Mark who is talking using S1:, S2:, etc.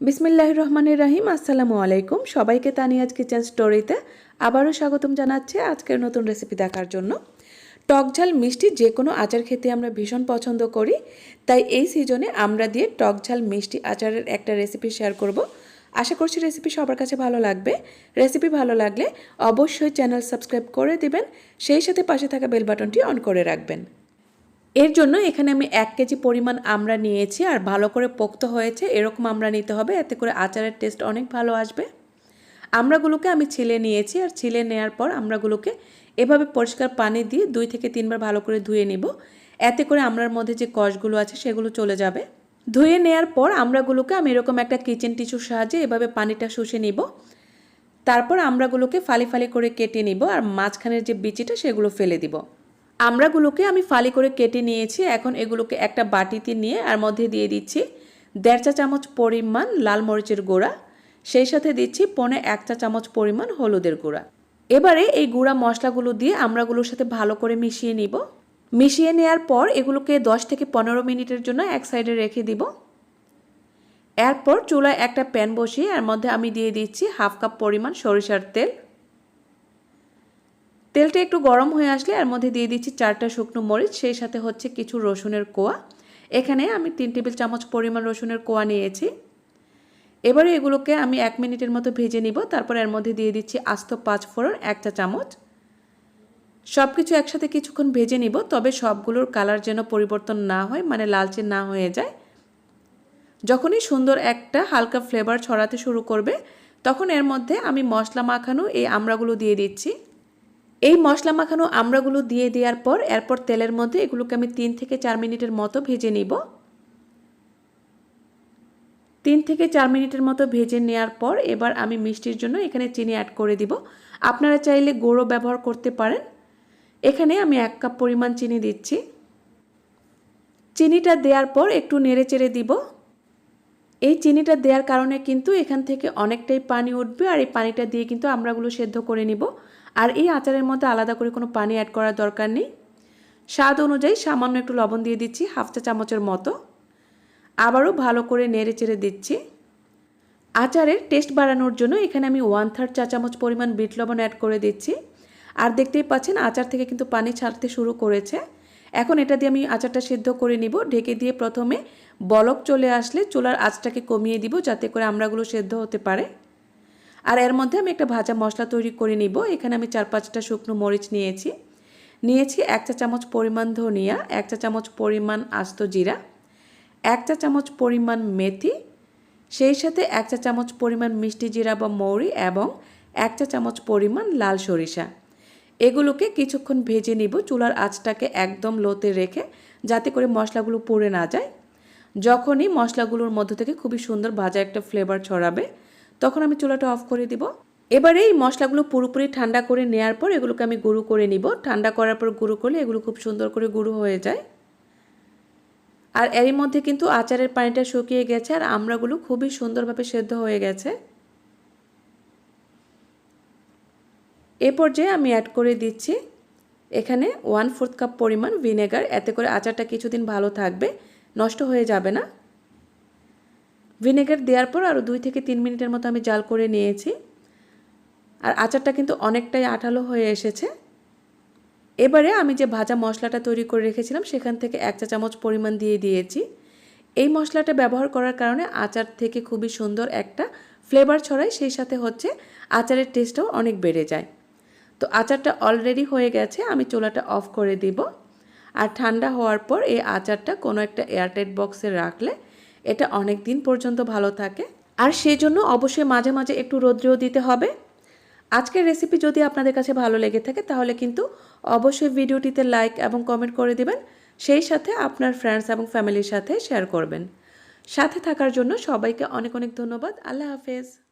S1: বিসমিল্লাহ রহমানের রাহিম, আসসালামু আলাইকুম। সবাইকে তানিয়াজ কিচেন স্টোরিতে আবারও স্বাগতম জানাচ্ছি আজকের নতুন রেসিপি দেখার জন্য। টক ঝাল মিষ্টি যে কোনো আচার খেতে আমরা ভীষণ পছন্দ করি, তাই এই সিজনে আমরা দিয়ে টক ঝাল মিষ্টি আচারের একটা রেসিপি শেয়ার করব। আশা করছি রেসিপি সবার কাছে ভালো লাগবে। রেসিপি ভালো লাগলে অবশ্যই চ্যানেল সাবস্ক্রাইব করে দিবেন, সেই সাথে পাশে থাকা বেল বাটনটি অন করে রাখবেন। এর জন্য এখানে আমি এক কেজি পরিমাণ আমরা নিয়েছি আর ভালো করে পোক্ত হয়েছে, এরকম আমরা নিতে হবে, এতে করে আচারের টেস্ট অনেক ভালো আসবে। আমরাগুলোকে আমি ছিলে নিয়েছি আর ছিলে নেওয়ার পর আমরাগুলোকে এভাবে পরিষ্কার পানি দিয়ে দুই থেকে তিনবার ভালো করে ধুয়ে নিব। এতে করে আমরার মধ্যে যে কষগুলো আছে সেগুলো চলে যাবে। ধুয়ে নেওয়ার পর আমরাগুলোকে আমি এরকম একটা কিচেন টিস্যুর সাহায্যে এভাবে পানিটা শুষে নিব। তারপর আমরাগুলোকে ফালি ফালি করে কেটে নিব আর মাঝখানের যে বিচিটা সেগুলো ফেলে দিব। আমড়াগুলোকে আমি ফালি করে কেটে নিয়েছি। এখন এগুলোকে একটা বাটিতে নিয়ে আর মধ্যে দিয়ে দিচ্ছি দেড় চা চামচ পরিমাণ লাল মরিচের গুঁড়া, সেই সাথে দিচ্ছি পনে এক চা চামচ পরিমাণ হলুদের গুঁড়া। এবারে এই গুঁড়া মশলাগুলো দিয়ে আমড়াগুলোর সাথে ভালো করে মিশিয়ে নিব। মিশিয়ে নেওয়ার পর এগুলোকে দশ থেকে পনেরো মিনিটের জন্য এক সাইডে রেখে দিব। এরপর চুলায় একটা প্যান বসিয়ে এর মধ্যে আমি দিয়ে দিচ্ছি হাফ কাপ পরিমাণ সরিষার তেল। তেলটা একটু গরম হয়ে আসলে এর মধ্যে দিয়ে দিচ্ছি চারটা শুকনো মরিচ, সেই সাথে হচ্ছে কিছু রসুনের কোয়া। এখানে আমি তিন টেবিল চামচ পরিমাণ রসুনের কোয়া নিয়েছি। এবারে এগুলোকে আমি এক মিনিটের মতো ভেজে নিব, তারপর এর মধ্যে দিয়ে দিচ্ছি আস্ত পাঁচ ফোড়ন, এক চা চামচ। সব কিছু একসাথে কিছুক্ষণ ভেজে নিব, তবে সবগুলোর কালার যেন পরিবর্তন না হয় মানে লালচে না হয়ে যায়। যখনই সুন্দর একটা হালকা ফ্লেভার ছড়াতে শুরু করবে, তখন এর মধ্যে আমি মশলা মাখানো এই আমড়াগুলো দিয়ে দিচ্ছি। এই মশলা মাখানো আমড়াগুলো দিয়ে দেওয়ার পর, এরপর তেলের মধ্যে এগুলোকে আমি তিন থেকে চার মিনিটের মতো ভেজে নিব। তিন থেকে চার মিনিটের মতো ভেজে নেওয়ার পর এবার আমি মিষ্টির জন্য এখানে চিনি অ্যাড করে দিব। আপনারা চাইলে গুঁড়ো ব্যবহার করতে পারেন। এখানে আমি এক কাপ পরিমাণ চিনি দিচ্ছি। চিনিটা দেওয়ার পর একটু নেড়ে চেড়ে দিব। এই চিনিটা দেওয়ার কারণে কিন্তু এখান থেকে অনেকটাই পানি উঠবে আর এই পানিটা দিয়ে কিন্তু আমরাগুলো সেদ্ধ করে নিব। আর এই আচারের মধ্যে আলাদা করে কোনো পানি অ্যাড করার দরকার নেই। স্বাদ অনুযায়ী সামান্য একটু লবণ দিয়ে দিচ্ছি, হাফ চা চামচের মতো। আবারও ভালো করে নেড়ে চেড়ে দিচ্ছি। আচারের টেস্ট বাড়ানোর জন্য এখানে আমি ওয়ান থার্ড চা চামচ পরিমাণ বিট লবণ অ্যাড করে দিচ্ছি। আর দেখতেই পাচ্ছেন আচার থেকে কিন্তু পানি ছাড়তে শুরু করেছে। এখন এটা দিয়ে আমি আচারটা সিদ্ধ করে নিব। ঢেকে দিয়ে প্রথমে বলক চলে আসলে চুলার আঁচটাকে কমিয়ে দিব যাতে করে আমরাগুলো সেদ্ধ হতে পারে। আর এর মধ্যে আমি একটা ভাজা মশলা তৈরি করে নিব। এখানে আমি চার পাঁচটা শুকনো মরিচ নিয়েছি। নিয়েছি এক চা চামচ পরিমাণ ধনিয়া, এক চা চামচ পরিমাণ আস্ত জিরা, এক চা চামচ পরিমাণ মেথি, সেই সাথে এক চা চামচ পরিমাণ মিষ্টি জিরা বা মৌরি এবং এক চা চামচ পরিমাণ লাল সরিষা। এগুলোকে কিছুক্ষণ ভেজে নিব। চুলার আঁচটাকে একদম লোতে রেখে যাতে করে মশলাগুলো পুড়ে না যায়। যখনই মশলাগুলোর মধ্য থেকে খুবই সুন্দর ভাজা একটা ফ্লেভার ছড়াবে তখন আমি চুলাটা অফ করে দিব। এবারে এই মশলাগুলো পুরোপুরি ঠান্ডা করে নেওয়ার পর এগুলোকে আমি গুঁড়ো করে নিব। ঠান্ডা করার পর গুঁড়ো করলে এগুলো খুব সুন্দর করে গুঁড়ো হয়ে যায়। আর এরই মধ্যে কিন্তু আচারের পানিটা শুকিয়ে গেছে আর আমড়াগুলো খুবই সুন্দরভাবে সেদ্ধ হয়ে গেছে। এ পর্যায়ে আমি অ্যাড করে দিচ্ছি এখানে ওয়ান ফোর্থ কাপ পরিমাণ ভিনেগার এতে করে আচারটা কিছুদিন ভালো থাকবে, নষ্ট হয়ে যাবে না। ভিনেগার দেওয়ার পর আরও দুই থেকে তিন মিনিটের মতো আমি জাল করে নিয়েছি। আর আচারটা কিন্তু অনেকটাই আঠালো হয়ে এসেছে। এবারে আমি যে ভাজা মশলাটা তৈরি করে রেখেছিলাম, সেখান থেকে এক চা চামচ পরিমাণ দিয়ে দিয়েছি। এই মশলাটা ব্যবহার করার কারণে আচার থেকে খুবই সুন্দর একটা ফ্লেভার ছড়ায়, সেই সাথে হচ্ছে আচারের টেস্টও অনেক বেড়ে যায়। তো আচারটা অলরেডি হয়ে গেছে, আমি চোলাটা অফ করে দিব। আর ঠান্ডা হওয়ার পর এই আচারটা কোনো একটা এয়ারটাইট বক্সে রাখলে এটা অনেক দিন পর্যন্ত ভালো থাকে। আর সেই জন্য অবশ্যই মাঝে মাঝে একটু রৌদ্রেও দিতে হবে। আজকের রেসিপি যদি আপনাদের কাছে ভালো লেগে থাকে, তাহলে কিন্তু অবশ্যই ভিডিওটিতে লাইক এবং কমেন্ট করে দেবেন। সেই সাথে আপনার ফ্রেন্ডস এবং ফ্যামিলির সাথে শেয়ার করবেন। সাথে থাকার জন্য সবাইকে অনেক অনেক ধন্যবাদ। আল্লাহ হাফেজ।